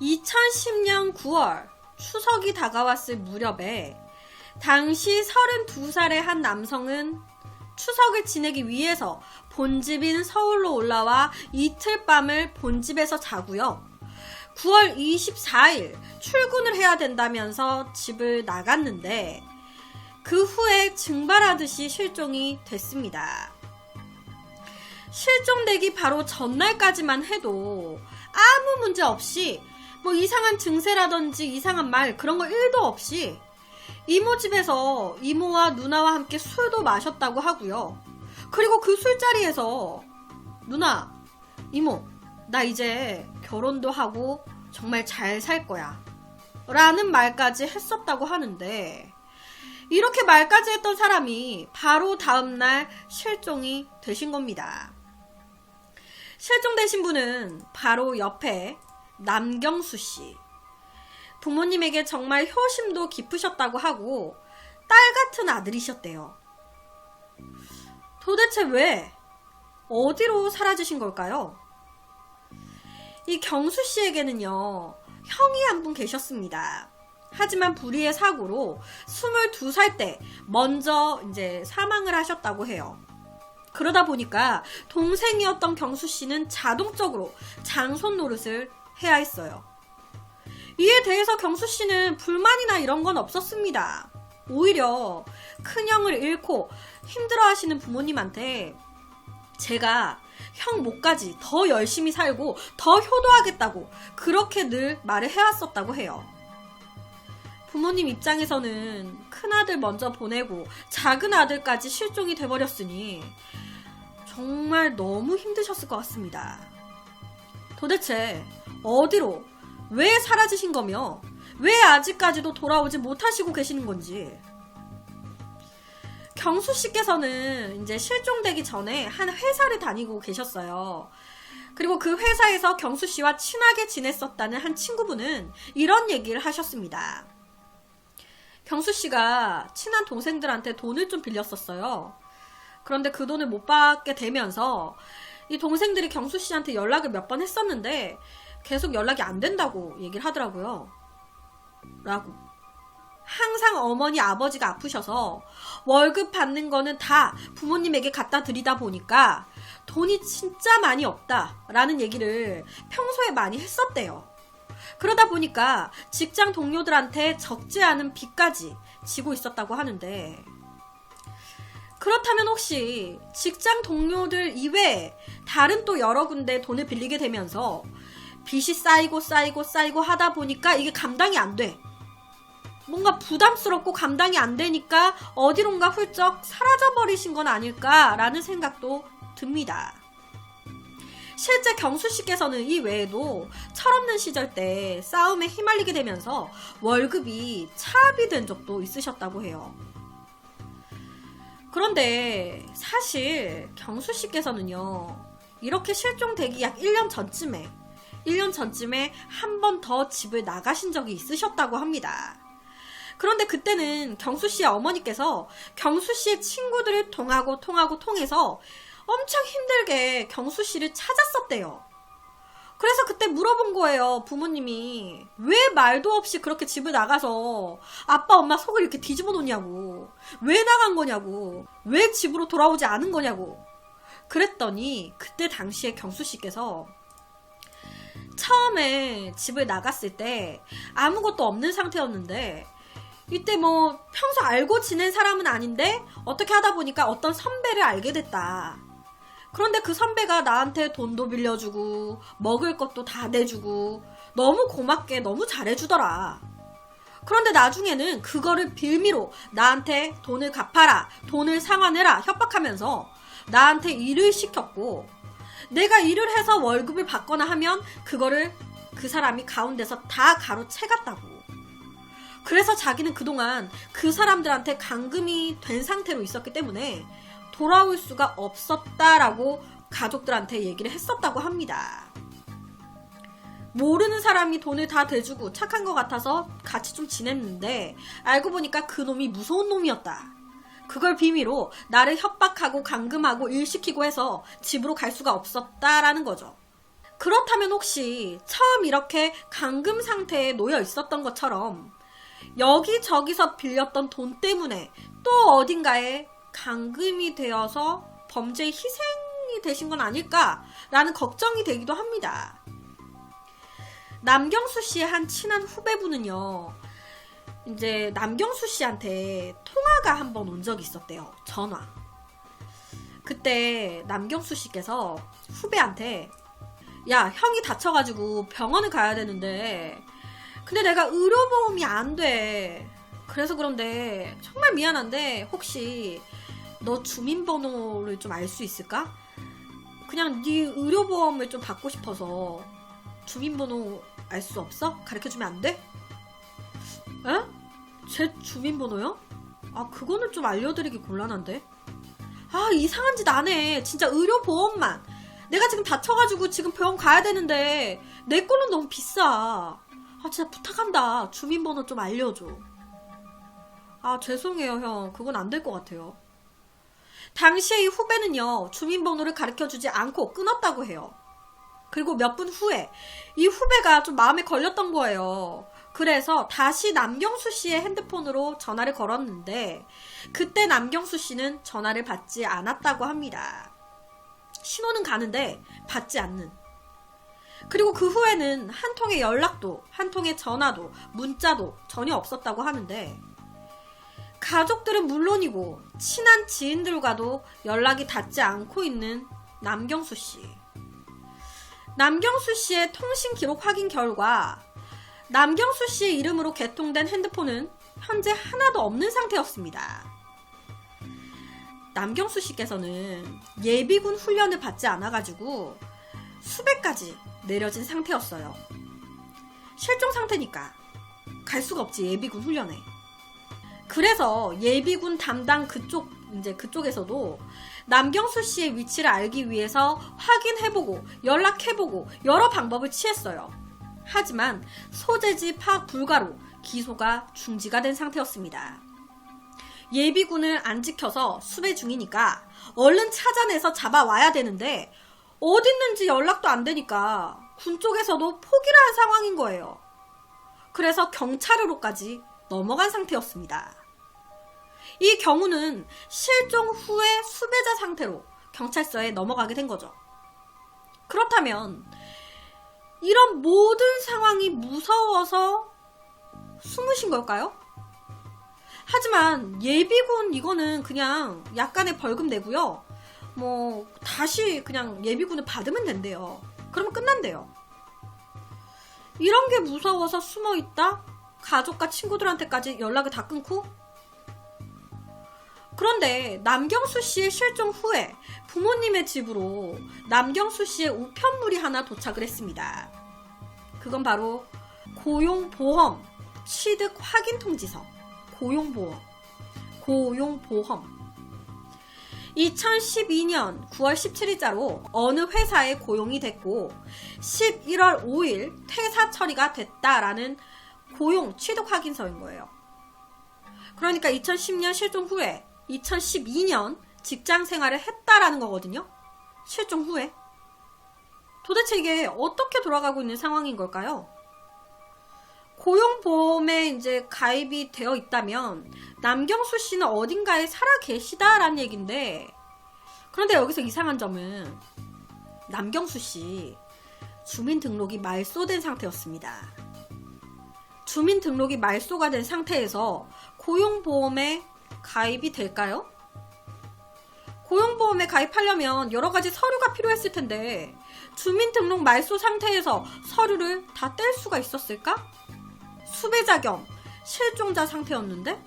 2010년 9월 추석이 다가왔을 무렵에 당시 32살의 한 남성은 추석을 지내기 위해서 본집인 서울로 올라와 이틀 밤을 본집에서 자고요. 9월 24일 출근을 해야 된다면서 집을 나갔는데 그 후에 증발하듯이 실종이 됐습니다. 실종되기 바로 전날까지만 해도 아무 문제 없이 뭐 이상한 증세라든지 이상한 말 그런 거 1도 없이 이모 집에서 이모와 누나와 함께 술도 마셨다고 하고요. 그리고 그 술자리에서 누나, 이모, 나 이제 결혼도 하고 정말 잘 살 거야. 라는 말까지 했었다고 하는데 이렇게 말까지 했던 사람이 바로 다음날 실종이 되신 겁니다. 실종되신 분은 바로 옆에 남경수 씨. 부모님에게 정말 효심도 깊으셨다고 하고 딸 같은 아들이셨대요. 도대체 왜? 어디로 사라지신 걸까요? 이 경수 씨에게는요, 형이 한 분 계셨습니다. 하지만 불의의 사고로 22살 때 먼저 이제 사망을 하셨다고 해요. 그러다 보니까 동생이었던 경수 씨는 자동적으로 장손 노릇을 해야 했어요. 이에 대해서 경수 씨는 불만이나 이런 건 없었습니다. 오히려 큰형을 잃고 힘들어 하시는 부모님한테 제가 형 목까지 더 열심히 살고 더 효도하겠다고 그렇게 늘 말을 해왔었다고 해요. 부모님 입장에서는 큰아들 먼저 보내고 작은 아들까지 실종이 돼버렸으니 정말 너무 힘드셨을 것 같습니다. 도대체 어디로 왜 사라지신 거며 왜 아직까지도 돌아오지 못하시고 계시는 건지 경수 씨께서는 이제 실종되기 전에 한 회사를 다니고 계셨어요. 그리고 그 회사에서 경수 씨와 친하게 지냈었다는 한 친구분은 이런 얘기를 하셨습니다. 경수 씨가 친한 동생들한테 돈을 좀 빌렸었어요. 그런데 그 돈을 못 받게 되면서 이 동생들이 경수 씨한테 연락을 몇 번 했었는데 계속 연락이 안 된다고 얘기를 하더라고요. 라고. 항상 어머니 아버지가 아프셔서 월급 받는 거는 다 부모님에게 갖다 드리다 보니까 돈이 진짜 많이 없다라는 얘기를 평소에 많이 했었대요. 그러다 보니까 직장 동료들한테 적지 않은 빚까지 지고 있었다고 하는데 그렇다면 혹시 직장 동료들 이외에 다른 또 여러 군데 돈을 빌리게 되면서 빚이 쌓이고 쌓이고 쌓이고 하다 보니까 이게 감당이 안 돼. 뭔가 부담스럽고 감당이 안 되니까 어디론가 훌쩍 사라져버리신 건 아닐까라는 생각도 듭니다. 실제 경수 씨께서는 이 외에도 철없는 시절 때 싸움에 휘말리게 되면서 월급이 차압이 된 적도 있으셨다고 해요. 그런데 사실 경수 씨께서는요, 이렇게 실종되기 약 1년 전쯤에, 1년 전쯤에 한 번 더 집을 나가신 적이 있으셨다고 합니다. 그런데 그때는 경수 씨의 어머니께서 경수 씨의 친구들을 통하고 통하고 통해서 엄청 힘들게 경수 씨를 찾았었대요. 그래서 그때 물어본 거예요, 부모님이. 왜 말도 없이 그렇게 집을 나가서 아빠, 엄마 속을 이렇게 뒤집어 놓냐고. 왜 나간 거냐고. 왜 집으로 돌아오지 않은 거냐고. 그랬더니 그때 당시에 경수 씨께서 처음에 집을 나갔을 때 아무것도 없는 상태였는데 이때 뭐 평소 알고 지낸 사람은 아닌데 어떻게 하다 보니까 어떤 선배를 알게 됐다. 그런데 그 선배가 나한테 돈도 빌려주고 먹을 것도 다 내주고 너무 고맙게 너무 잘해주더라. 그런데 나중에는 그거를 빌미로 나한테 돈을 갚아라, 돈을 상환해라 협박하면서 나한테 일을 시켰고 내가 일을 해서 월급을 받거나 하면 그거를 그 사람이 가운데서 다 가로채갔다고. 그래서 자기는 그동안 그 사람들한테 감금이 된 상태로 있었기 때문에 돌아올 수가 없었다라고 가족들한테 얘기를 했었다고 합니다. 모르는 사람이 돈을 다 대주고 착한 것 같아서 같이 좀 지냈는데 알고 보니까 그 놈이 무서운 놈이었다. 그걸 비밀로 나를 협박하고 감금하고 일시키고 해서 집으로 갈 수가 없었다라는 거죠. 그렇다면 혹시 처음 이렇게 감금 상태에 놓여 있었던 것처럼 여기저기서 빌렸던 돈 때문에 또 어딘가에 감금이 되어서 범죄의 희생이 되신 건 아닐까라는 걱정이 되기도 합니다. 남경수 씨의 한 친한 후배분은요, 이제 남경수 씨한테 통화가 한 번 온 적이 있었대요. 전화. 그때 남경수 씨께서 후배한테 야, 형이 다쳐가지고 병원을 가야 되는데, 근데 내가 의료보험이 안 돼. 그래서 그런데, 정말 미안한데, 혹시, 너 주민번호를 좀 알 수 있을까? 그냥 네 의료보험을 좀 받고 싶어서, 주민번호 알 수 없어? 가르쳐주면 안 돼? 에? 제 주민번호요? 아, 그거는 좀 알려드리기 곤란한데? 아, 이상한 짓 안 해. 진짜 의료보험만. 내가 지금 다쳐가지고 지금 병원 가야 되는데 내 거는 너무 비싸. 아 진짜 부탁한다. 주민번호 좀 알려줘. 아 죄송해요 형. 그건 안 될 것 같아요. 당시에 이 후배는요 주민번호를 가르쳐 주지 않고 끊었다고 해요. 그리고 몇 분 후에 이 후배가 좀 마음에 걸렸던 거예요. 그래서 다시 남경수 씨의 핸드폰으로 전화를 걸었는데 그때 남경수 씨는 전화를 받지 않았다고 합니다. 신호는 가는데 받지 않는. 그리고 그 후에는 한 통의 연락도, 한 통의 전화도, 문자도 전혀 없었다고 하는데, 가족들은 물론이고, 친한 지인들과도 연락이 닿지 않고 있는 남경수 씨. 남경수 씨의 통신 기록 확인 결과, 남경수 씨의 이름으로 개통된 핸드폰은 현재 하나도 없는 상태였습니다. 남경수 씨께서는 예비군 훈련을 받지 않아가지고 수백 가지 내려진 상태였어요. 실종 상태니까 갈 수가 없지 예비군 훈련에. 그래서 예비군 담당 그쪽 이제 그쪽에서도 남경수 씨의 위치를 알기 위해서 확인해보고 연락해보고 여러 방법을 취했어요. 하지만 소재지 파악 불가로 기소가 중지가 된 상태였습니다. 예비군을 안 지켜서 수배 중이니까 얼른 찾아내서 잡아와야 되는데 어딨는지 연락도 안 되니까 군 쪽에서도 포기를 한 상황인 거예요. 그래서 경찰으로까지 넘어간 상태였습니다. 이 경우는 실종 후에 수배자 상태로 경찰서에 넘어가게 된 거죠. 그렇다면 이런 모든 상황이 무서워서 숨으신 걸까요? 하지만 예비군 이거는 그냥 약간의 벌금 내고요. 뭐 다시 그냥 예비군을 받으면 된대요. 그러면 끝난대요. 이런 게 무서워서 숨어 있다? 가족과 친구들한테까지 연락을 다 끊고? 그런데 남경수 씨의 실종 후에 부모님의 집으로 남경수 씨의 우편물이 하나 도착을 했습니다. 그건 바로 고용보험 취득 확인 통지서. 고용보험. 고용보험. 2012년 9월 17일자로 어느 회사에 고용이 됐고 11월 5일 퇴사 처리가 됐다라는 고용 취득 확인서인 거예요. 그러니까 2010년 실종 후에 2012년 직장 생활을 했다라는 거거든요. 실종 후에. 도대체 이게 어떻게 돌아가고 있는 상황인 걸까요? 고용보험에 이제 가입이 되어 있다면 남경수 씨는 어딘가에 살아 계시다라는 얘기인데 그런데 여기서 이상한 점은 남경수 씨 주민등록이 말소된 상태였습니다. 주민등록이 말소가 된 상태에서 고용보험에 가입이 될까요? 고용보험에 가입하려면 여러 가지 서류가 필요했을 텐데 주민등록 말소 상태에서 서류를 다 뗄 수가 있었을까? 수배자 겸 실종자 상태였는데?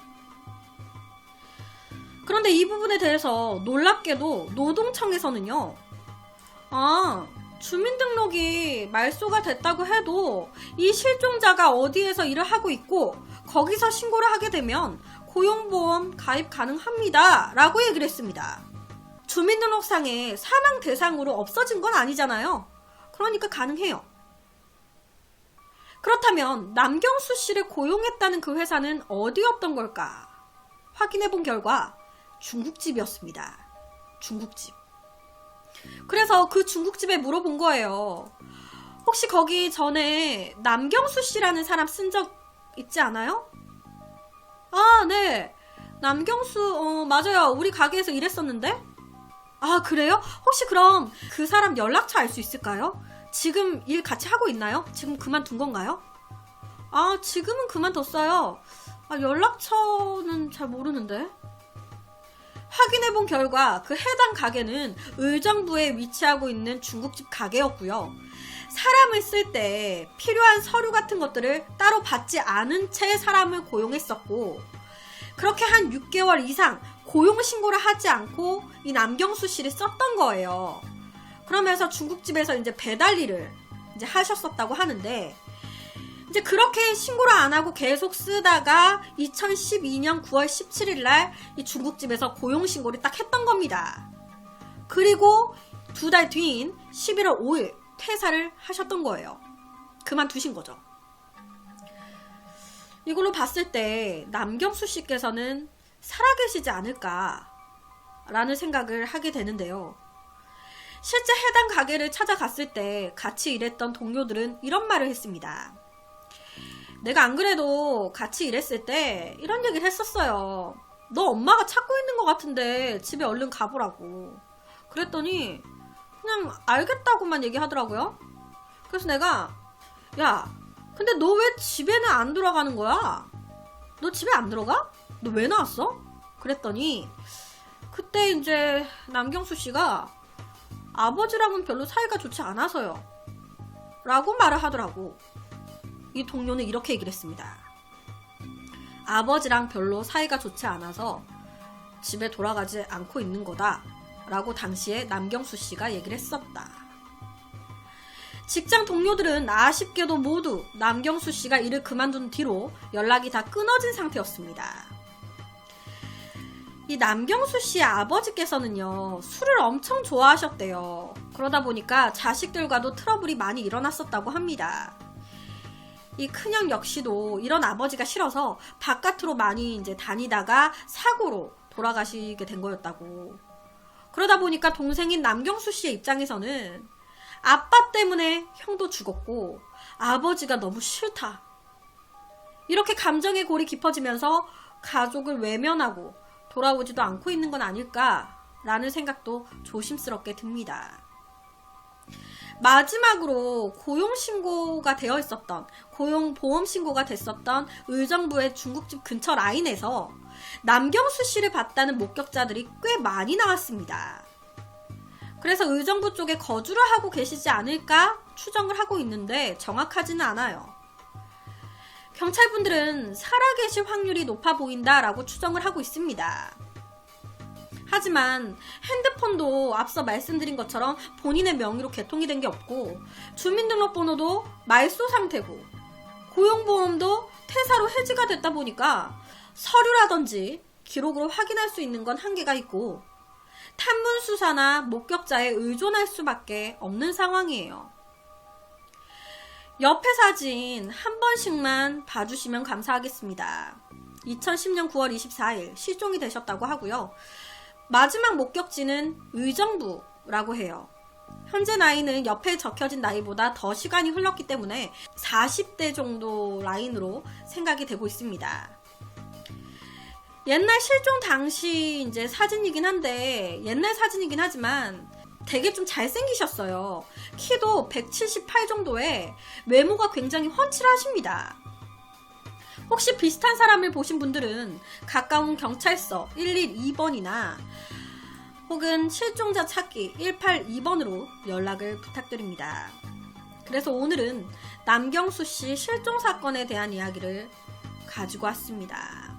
그런데 이 부분에 대해서 놀랍게도 노동청에서는요, 아, 주민등록이 말소가 됐다고 해도 이 실종자가 어디에서 일을 하고 있고 거기서 신고를 하게 되면 고용보험 가입 가능합니다. 라고 얘기를 했습니다. 주민등록상에 사망 대상으로 없어진 건 아니잖아요. 그러니까 가능해요. 그렇다면 남경수 씨를 고용했다는 그 회사는 어디였던 걸까? 확인해 본 결과 중국집이었습니다. 중국집. 그래서 그 중국집에 물어본 거예요. 혹시 거기 전에 남경수 씨라는 사람 쓴 적 있지 않아요? 아, 네. 남경수, 어, 맞아요. 우리 가게에서 일했었는데? 아, 그래요? 혹시 그럼 그 사람 연락처 알 수 있을까요? 지금 일 같이 하고 있나요? 지금 그만둔 건가요? 아, 지금은 그만뒀어요. 아, 연락처는 잘 모르는데. 확인해 본 결과 그 해당 가게는 의정부에 위치하고 있는 중국집 가게였고요. 사람을 쓸 때 필요한 서류 같은 것들을 따로 받지 않은 채 사람을 고용했었고, 그렇게 한 6개월 이상 고용 신고를 하지 않고 이 남경수 씨를 썼던 거예요. 그러면서 중국집에서 이제 배달 일을 이제 하셨었다고 하는데, 이제 그렇게 신고를 안 하고 계속 쓰다가 2012년 9월 17일 날 이 중국집에서 고용 신고를 딱 했던 겁니다. 그리고 두 달 뒤인 11월 5일 퇴사를 하셨던 거예요. 그만두신 거죠. 이걸로 봤을 때 남경수 씨께서는 살아계시지 않을까라는 생각을 하게 되는데요. 실제 해당 가게를 찾아갔을 때 같이 일했던 동료들은 이런 말을 했습니다. 내가 안 그래도 같이 일했을 때 이런 얘기를 했었어요. 너 엄마가 찾고 있는 것 같은데 집에 얼른 가보라고. 그랬더니 그냥 알겠다고만 얘기하더라고요. 그래서 내가 야, 근데 너 왜 집에는 안 들어가는 거야? 너 집에 안 들어가? 너 왜 나왔어? 그랬더니 그때 이제 남경수 씨가 아버지랑은 별로 사이가 좋지 않아서요. 라고 말을 하더라고. 이 동료는 이렇게 얘기를 했습니다. 아버지랑 별로 사이가 좋지 않아서 집에 돌아가지 않고 있는 거다. 라고 당시에 남경수 씨가 얘기를 했었다. 직장 동료들은 아쉽게도 모두 남경수 씨가 일을 그만둔 뒤로 연락이 다 끊어진 상태였습니다. 이 남경수 씨의 아버지께서는요, 술을 엄청 좋아하셨대요. 그러다 보니까 자식들과도 트러블이 많이 일어났었다고 합니다. 이 큰형 역시도 이런 아버지가 싫어서 바깥으로 많이 이제 다니다가 사고로 돌아가시게 된 거였다고. 그러다 보니까 동생인 남경수 씨의 입장에서는 아빠 때문에 형도 죽었고 아버지가 너무 싫다. 이렇게 감정의 골이 깊어지면서 가족을 외면하고 돌아오지도 않고 있는 건 아닐까라는 생각도 조심스럽게 듭니다. 마지막으로 고용신고가 되어 있었던, 고용보험신고가 됐었던 의정부의 중국집 근처 라인에서 남경수 씨를 봤다는 목격자들이 꽤 많이 나왔습니다. 그래서 의정부 쪽에 거주를 하고 계시지 않을까 추정을 하고 있는데 정확하지는 않아요. 경찰분들은 살아계실 확률이 높아 보인다라고 추정을 하고 있습니다. 하지만 핸드폰도 앞서 말씀드린 것처럼 본인의 명의로 개통이 된 게 없고 주민등록번호도 말소 상태고 고용보험도 퇴사로 해지가 됐다 보니까 서류라든지 기록으로 확인할 수 있는 건 한계가 있고 탐문 수사나 목격자에 의존할 수밖에 없는 상황이에요. 옆에 사진 한 번씩만 봐주시면 감사하겠습니다. 2010년 9월 24일 실종이 되셨다고 하고요. 마지막 목격지는 의정부라고 해요. 현재 나이는 옆에 적혀진 나이보다 더 시간이 흘렀기 때문에 40대 정도 라인으로 생각이 되고 있습니다. 옛날 실종 당시 이제 사진이긴 한데 옛날 사진이긴 하지만 되게 좀 잘생기셨어요. 키도 178 정도에 외모가 굉장히 훤칠하십니다. 혹시 비슷한 사람을 보신 분들은 가까운 경찰서 112번이나 혹은 실종자 찾기 182번으로 연락을 부탁드립니다. 그래서 오늘은 남경수 씨 실종 사건에 대한 이야기를 가지고 왔습니다.